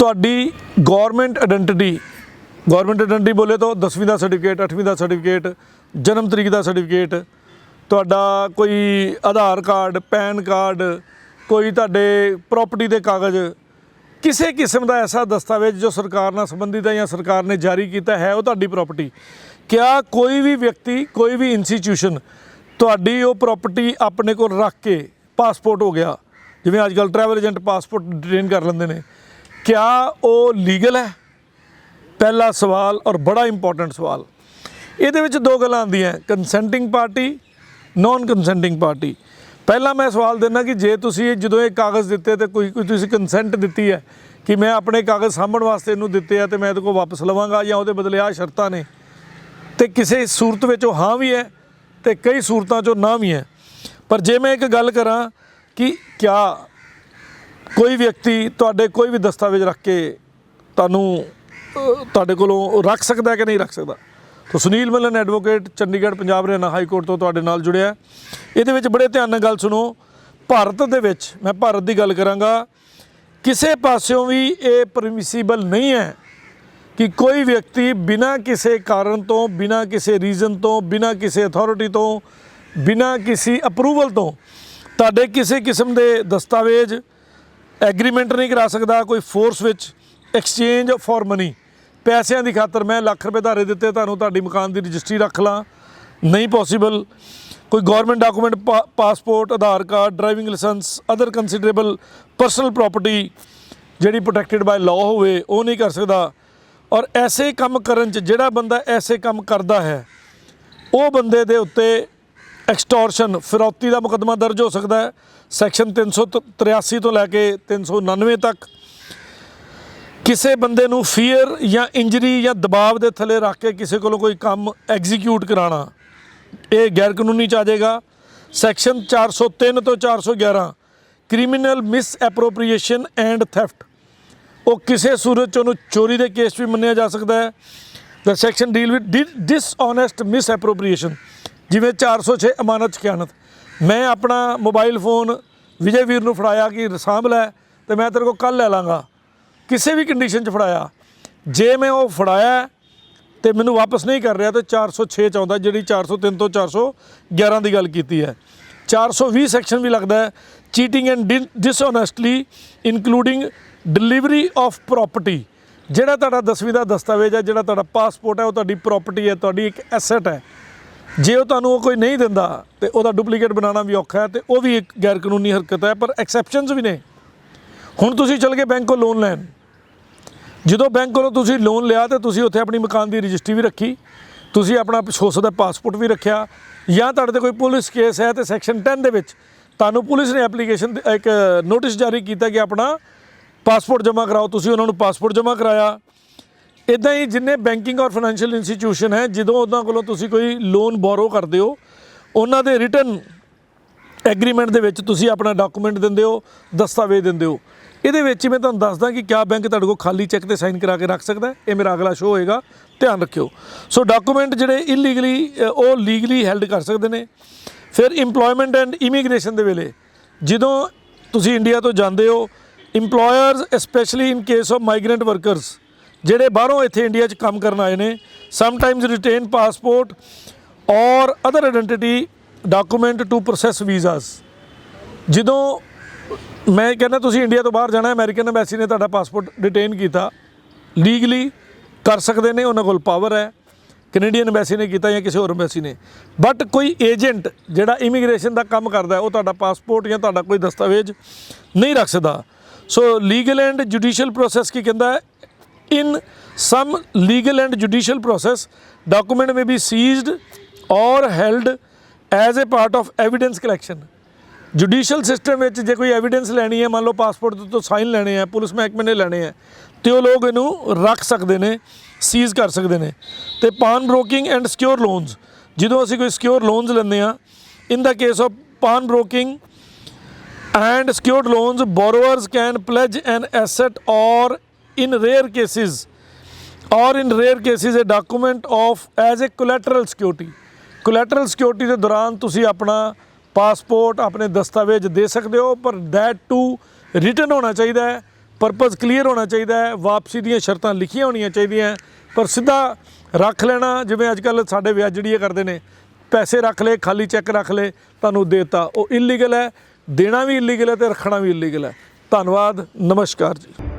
ਤੁਹਾਡੀ government identity government identity ਬੋਲੇ ਤਾਂ 10ਵੀਂ ਦਾ ਸਰਟੀਫਿਕੇਟ 8ਵੀਂ ਦਾ ਸਰਟੀਫਿਕੇਟ ਜਨਮ ਤਰੀਕ ਦਾ ਸਰਟੀਫਿਕੇਟ ਤੁਹਾਡਾ ਕੋਈ ਆਧਾਰ ਕਾਰਡ, ਪੈਨ ਕਾਰਡ, ਕੋਈ ਤੁਹਾਡੇ ਪ੍ਰਾਪਰਟੀ ਦੇ ਕਾਗਜ਼, ਕਿਸੇ ਕਿਸਮ ਦਾ ਐਸਾ ਦਸਤਾਵੇਜ਼ ਜੋ ਸਰਕਾਰ ਨਾਲ ਸੰਬੰਧਿਤ ਹੈ ਜਾਂ ਸਰਕਾਰ ਨੇ ਜਾਰੀ ਕੀਤਾ ਹੈ, ਉਹ ਤੁਹਾਡੀ ਪ੍ਰਾਪਰਟੀ ਕਿਆ ਕੋਈ ਵੀ ਵਿਅਕਤੀ, ਕੋਈ ਵੀ ਇੰਸਟੀਚਿਊਸ਼ਨ ਤੁਹਾਡੀ ਉਹ ਪ੍ਰਾਪਰਟੀ ਆਪਣੇ ਕੋਲ ਰੱਖ ਕੇ ਪਾਸਪੋਰਟ ਹੋ ਗਿਆ। ਜਿਵੇਂ ਅੱਜ ਕੱਲ੍ਹ ਟਰੈਵਲ ਏਜੰਟ ਪਾਸਪੋਰਟ ਡਿਟੇਨ ਕਰ ਲੈਂਦੇ ਨੇ। ਕਿਆ ਉਹ ਲੀਗਲ ਹੈ? ਪਹਿਲਾ ਸਵਾਲ ਔਰ ਬੜਾ ਇੰਪੋਰਟੈਂਟ ਸਵਾਲ। ਇਹਦੇ ਵਿੱਚ ਦੋ ਗੱਲਾਂ ਆਉਂਦੀਆਂ consenting party non consenting party ਪਹਿਲਾਂ ਮੈਂ ਸਵਾਲ ਦਿੰਦਾ ਕਿ ਜੇ ਤੁਸੀਂ ਇਹ- ਜਦੋਂ ਇਹ ਕਾਗਜ਼ ਦਿੱਤੇ ਤੇ ਕੋਈ ਕੋਈ ਤੁਸੀਂ ਕੰਸੈਂਟ ਦਿੱਤੀ ਹੈ ਕਿ ਮੈਂ ਆਪਣੇ ਕਾਗਜ਼ ਸਾਂਭਣ ਵਾਸਤੇ ਇਹਨੂੰ ਦਿੱਤੇ ਆ ਤੇ ਮੈਂ ਇਹਦੇ ਕੋਲ ਵਾਪਸ ਲਵਾਂਗਾ ਜਾਂ ਉਹਦੇ ਬਦਲੇ ਆ ਸ਼ਰਤਾਂ ਨੇ? ਤੇ ਕਿਸੇ ਸੂਰਤ ਵਿੱਚ ਉਹ ਹਾਂ ਵੀ ਹੈ ਤੇ ਕਈ ਸੂਰਤਾਂ 'ਚੋਂ ਨਾ ਵੀ ਹੈ। ਪਰ ਜੇ ਮੈਂ ਇੱਕ ਗੱਲ ਕਰਾਂ ਕਿ ਕਿਆ ਕੋਈ ਵਿਅਕਤੀ ਤੁਹਾਡੇ ਕੋਈ ਵੀ ਦਸਤਾਵੇਜ਼ ਰੱਖ ਕੇ ਤੁਹਾਨੂੰ ਤੁਹਾਡੇ ਕੋਲੋਂ ਰੱਖ ਸਕਦਾ ਹੈ ਕਿ ਨਹੀਂ ਰੱਖ ਸਕਦਾ? ਤਾਂ Sunil Mallan advocate Chandigarh Punjab Haryana high court ਤੋਂ ਤੁਹਾਡੇ ਨਾਲ ਜੁੜਿਆ ਇਹਦੇ ਵਿੱਚ ਬੜੇ ਧਿਆਨ ਨਾਲ ਗੱਲ ਸੁਣੋ। ਭਾਰਤ ਦੇ ਵਿੱਚ, ਮੈਂ ਭਾਰਤ ਦੀ ਗੱਲ ਕਰਾਂਗਾ, ਕਿਸੇ ਪਾਸਿਓਂ ਵੀ ਇਹ ਪਰਮਿਸਿਬਲ ਨਹੀਂ ਹੈ ਕਿ ਕੋਈ ਵਿਅਕਤੀ ਬਿਨਾਂ ਕਿਸੇ ਕਾਰਨ ਤੋਂ, ਬਿਨਾਂ ਕਿਸੇ ਰੀਜ਼ਨ ਤੋਂ, ਬਿਨਾਂ ਕਿਸੇ ਅਥਾਰਟੀ ਤੋਂ, ਬਿਨਾਂ ਕਿਸੇ ਅਪਰੂਵਲ ਤੋਂ ਤੁਹਾਡੇ ਕਿਸੇ ਕਿਸਮ ਦੇ ਦਸਤਾਵੇਜ਼ ਐਗਰੀਮੈਂਟ ਨਹੀਂ ਕਰਾ ਸਕਦਾ ਕੋਈ ਫੋਰਸ ਵਿੱਚ ਐਕਸਚੇਂਜ ਫॉर ਮਨੀ ਪੈਸਿਆਂ ਦੀ ਖਾਤਰ ਮੈਂ ਲੱਖ ਰੁਪਏ ਧਾਰੇ ਦਿੱਤੇ, ਤੁਹਾਨੂੰ ਤੁਹਾਡੀ ਮਕਾਨ ਦੀ ਰਜਿਸਟਰੀ ਰੱਖ ਲਾਂ। ਨਹੀਂ ਪੋਸੀਬਲ ਕੋਈ government document passport Aadhaar card driving licence other considerable personal property ਜਿਹੜੀ ਪ੍ਰੋਟੈਕਟਡ ਬਾਈ ਲਾਅ ਹੋਵੇ, ਉਹ ਨਹੀਂ ਕਰ ਸਕਦਾ। ਔਰ ਐਸੇ ਕੰਮ ਕਰਨ ਚ ਜਿਹੜਾ ਬੰਦਾ ਐਸੇ ਕੰਮ ਕਰਦਾ ਹੈ, ਉਹ ਬੰਦੇ ਦੇ ਉੱਤੇ ਐਕਸਟੋਰਸ਼ਨ, ਫਿਰੌਤੀ ਦਾ ਮੁਕੱਦਮਾ ਦਰਜ ਹੋ ਸਕਦਾ ਹੈ। ਸੈਕਸ਼ਨ 383 ਤੋਂ ਲੈ ਕੇ 399 ਤੱਕ। ਕਿਸੇ ਬੰਦੇ ਨੂੰ ਫੀਅਰ ਜਾਂ ਇੰਜਰੀ ਜਾਂ ਦਬਾਅ ਦੇ ਥੱਲੇ ਰੱਖ ਕੇ ਕਿਸੇ ਕੋਲੋਂ ਕੋਈ ਕੰਮ ਐਗਜ਼ੀਕਿਊਟ ਕਰਾਉਣਾ, ਇਹ ਗੈਰ ਕਾਨੂੰਨੀ ਚ ਆ ਜਾਏਗਾ। ਸੈਕਸ਼ਨ 403 ਤੋਂ 411 criminal misappropriation and theft ਉਹ ਕਿਸੇ ਸੂਰਤ ਚ ਉਹਨੂੰ ਚੋਰੀ ਦੇ ਕੇਸ ਵੀ ਮੰਨਿਆ ਜਾ ਸਕਦਾ ਹੈ। ਦਾ section deal with dishonest misappropriation ਜਿਵੇਂ 406 ਅਮਾਨਤ ਖਿਆਨਤ। ਮੈਂ ਆਪਣਾ ਮੋਬਾਈਲ ਫੋਨ ਵਿਜੇ ਵੀਰ ਨੂੰ ਫੜਾਇਆ ਕਿ ਸਾਂਭ ਲੈ ਤੇ ਮੈਂ ਤੇਰੇ ਕੋਲ ਕੱਲ ਲੈ ਲਾਂਗਾ। ਕਿਸੇ ਵੀ ਕੰਡੀਸ਼ਨ 'ਚ ਫੜਾਇਆ। ਜੇ ਮੈਂ ਉਹ ਫੜਾਇਆ ਤੇ ਮੈਨੂੰ ਵਾਪਸ ਨਹੀਂ ਕਰ ਰਿਹਾ ਤੇ 406 ਚ ਆਉਂਦਾ ਜਿਹੜੀ 403 ਤੋਂ 411 ਦੀ ਗੱਲ ਕੀਤੀ ਹੈ। 420 ਸੈਕਸ਼ਨ ਵੀ ਲੱਗਦਾ ਹੈ। Cheating and dishonestly including delivery of property ਜਿਹੜਾ ਤੁਹਾਡਾ 10ਵੀਂ ਦਾ ਦਸਤਾਵੇਜ਼ ਹੈ, ਜਿਹੜਾ ਤੁਹਾਡਾ ਪਾਸਪੋਰਟ ਹੈ, ਉਹ ਤੁਹਾਡੀ ਪ੍ਰਾਪਰਟੀ ਹੈ, ਤੁਹਾਡੀ ਇੱਕ ਐਸੈਟ ਹੈ। ਜੇ ਉਹ ਤੁਹਾਨੂੰ ਉਹ ਕੋਈ ਨਹੀਂ ਦਿੰਦਾ ਤੇ ਉਹਦਾ ਡੁਪਲੀਕੇਟ ਬਣਾਉਣਾ ਵੀ ਔਖਾ ਹੈ ਤੇ ਉਹ ਵੀ ਇੱਕ ਗੈਰ ਕਾਨੂੰਨੀ ਹਰਕਤ ਹੈ, ਪਰ ਐਕਸੈਪਸ਼ਨਸ ਵੀ ਨੇ। ਹੁਣ ਤੁਸੀਂ ਚਲ ਗਏ ਬੈਂਕ ਕੋਲ ਲੋਨ ਲੈਣ। ਜਦੋਂ ਬੈਂਕ ਕੋਲੋਂ ਤੁਸੀਂ ਲੋਨ ਲਿਆ ਤੇ ਤੁਸੀਂ ਉੱਥੇ ਆਪਣੀ ਮਕਾਨ ਦੀ ਰਜਿਸਟਰੀ ਵੀ ਰੱਖੀ, ਤੁਸੀਂ ਆਪਣਾ ਹੋ ਸਕਦਾ ਪਾਸਪੋਰਟ ਵੀ ਰੱਖਿਆ, ਜਾਂ ਤੁਹਾਡੇ ਤੇ ਕੋਈ ਪੁਲਿਸ ਕੇਸ ਹੈ ਤੇ ਸੈਕਸ਼ਨ 10 ਦੇ ਵਿੱਚ ਤੁਹਾਨੂੰ ਪੁਲਿਸ ਨੇ ਐਪਲੀਕੇਸ਼ਨ ਇੱਕ ਨੋਟਿਸ ਜਾਰੀ ਕੀਤਾ ਕਿ ਆਪਣਾ ਪਾਸਪੋਰਟ ਜਮ੍ਹਾਂ ਕਰਾਓ, ਤੁਸੀਂ ਉਹਨਾਂ ਨੂੰ ਪਾਸਪੋਰਟ ਜਮ੍ਹਾਂ ਕਰਾਇਆ। ਇਦਾਂ ਹੀ ਜਿੰਨੇ ਬੈਂਕਿੰਗ ਔਰ ਫਾਈਨੈਂਸ਼ੀਅਲ ਇੰਸਟੀਟਿਊਸ਼ਨ ਹੈ, ਜਦੋਂ ਉਹਨਾਂ ਕੋਲੋਂ ਤੁਸੀਂ ਕੋਈ ਲੋਨ ਬੋਰੋ ਕਰਦੇ ਹੋ, ਉਹਨਾਂ ਦੇ ਰਿਟਰਨ ਐਗਰੀਮੈਂਟ ਦੇ ਵਿੱਚ ਤੁਸੀਂ ਆਪਣਾ ਡਾਕੂਮੈਂਟ ਦਿੰਦੇ ਹੋ, ਦਸਤਾਵੇਜ਼ ਦਿੰਦੇ ਹੋ। ਇਹਦੇ ਵਿੱਚ ਹੀ ਮੈਂ ਤੁਹਾਨੂੰ ਦੱਸਦਾ ਕਿ ਕਿਆ ਬੈਂਕ ਤੁਹਾਡੇ ਕੋਲ ਖਾਲੀ ਚੈੱਕ ਤੇ ਸਾਈਨ ਕਰਾ ਕੇ ਰੱਖ ਸਕਦਾ ਇਹ ਮੇਰਾ ਅਗਲਾ ਸ਼ੋਅ ਹੋਏਗਾ, ਧਿਆਨ ਰੱਖਿਓ। ਸੋ ਡਾਕੂਮੈਂਟ ਜਿਹੜੇ ਇਲੀਗਲੀ ਉਹ ਲੀਗਲੀ ਹੈਲਡ ਕਰ ਸਕਦੇ ਨੇ। ਫਿਰ EMPLOYMENT ਐਂਡ ਇਮੀਗ੍ਰੇਸ਼ਨ ਦੇ ਵੇਲੇ, ਜਦੋਂ ਤੁਸੀਂ ਇੰਡੀਆ ਤੋਂ ਜਾਂਦੇ ਹੋ, EMPLOYERS specially in case of migrant workers ਜਿਹੜੇ ਬਾਹਰੋਂ ਇੱਥੇ ਇੰਡੀਆ 'ਚ ਕੰਮ ਕਰਨ ਆਏ ਨੇ sometimes retain passport or other identity document to process visas ਜਦੋਂ ਮੈਂ ਕਹਿੰਦਾ, ਤੁਸੀਂ ਇੰਡੀਆ ਤੋਂ ਬਾਹਰ ਜਾਣਾ ਅਮਰੀਕਨ ਐਮਬੈਸੀ ਨੇ ਤੁਹਾਡਾ ਪਾਸਪੋਰਟ ਡਿਟੇਨ ਕੀਤਾ। ਲੀਗਲੀ ਕਰ ਸਕਦੇ ਨੇ, ਉਹਨਾਂ ਕੋਲ ਪਾਵਰ ਹੈ। ਕੈਨੇਡੀਅਨ ਐਮਬੈਸੀ ਨੇ ਕੀਤਾ ਜਾਂ ਕਿਸੇ ਹੋਰ ਐਮਬੈਸੀ ਨੇ। ਬਟ ਕੋਈ ਏਜੰਟ ਜਿਹੜਾ ਇਮੀਗ੍ਰੇਸ਼ਨ ਦਾ ਕੰਮ ਕਰਦਾ ਉਹ ਤੁਹਾਡਾ ਪਾਸਪੋਰਟ ਜਾਂ ਤੁਹਾਡਾ ਕੋਈ ਦਸਤਾਵੇਜ਼ ਨਹੀਂ ਰੱਖ ਸਕਦਾ। So legal and judicial process ਕੀ ਕਹਿੰਦਾ ਹੈ? In some legal and judicial process document may be seized or held as a part of evidence collection judicial system ਵਿੱਚ ਜੇ ਕੋਈ ਐਵੀਡੈਂਸ ਲੈਣੀ ਹੈ ਮੰਨ ਲਓ ਪਾਸਪੋਰਟ ਦੇ ਉੱਤੇ ਸਾਈਨ ਲੈਣੇ ਆ ਪੁਲਿਸ ਮਹਿਕਮੇ ਨੇ ਲੈਣੇ ਆ ਤੇ ਉਹ ਲੋਕ ਇਹਨੂੰ ਰੱਖ ਸਕਦੇ ਨੇ ਸੀਜ਼ ਕਰ ਸਕਦੇ ਨੇ ਤੇ pawn broking and secure loans ਜਦੋਂ ਅਸੀਂ ਕੋਈ ਸਿਕਿਉਰ ਲੋਨਸ ਲੈਂਦੇ ਆ in the case of pawn broking and secured loans borrowers can pledge an asset or in rare cases, or in rare cases, a document of, as a collateral security. Collateral security ਦੇ ਦੌਰਾਨ ਤੁਸੀਂ ਆਪਣਾ passport ਆਪਣੇ ਦਸਤਾਵੇਜ਼ ਦੇ ਸਕਦੇ ਹੋ, ਪਰ that ਟੂ written ਹੋਣਾ ਚਾਹੀਦਾ ਹੈ ਪਰਪਸ ਕਲੀਅਰ ਹੋਣਾ ਚਾਹੀਦਾ ਹੈ, ਵਾਪਸੀ ਦੀਆਂ ਸ਼ਰਤਾਂ ਲਿਖੀਆਂ ਹੋਣੀਆਂ ਚਾਹੀਦੀਆਂ ਪਰ ਸਿੱਧਾ ਰੱਖ ਲੈਣਾ, ਜਿਵੇਂ ਅੱਜ ਕੱਲ ਸਾਡੇ ਵਿਆਜੜੀਏ ਕਰਦੇ ਨੇ, ਪੈਸੇ ਰੱਖ ਲਏ, ਖਾਲੀ ਚੈੱਕ ਰੱਖ ਲਏ, ਤੁਹਾਨੂੰ ਦੇਤਾ, ਉਹ ਇਲੀਗਲ ਹੈ, ਦੇਣਾ ਵੀ ਇਲੀਗਲ ਹੈ ਤੇ ਰੱਖਣਾ ਵੀ ਇਲੀਗਲ ਹੈ। ਧੰਨਵਾਦ, ਨਮਸਕਾਰ ਜੀ।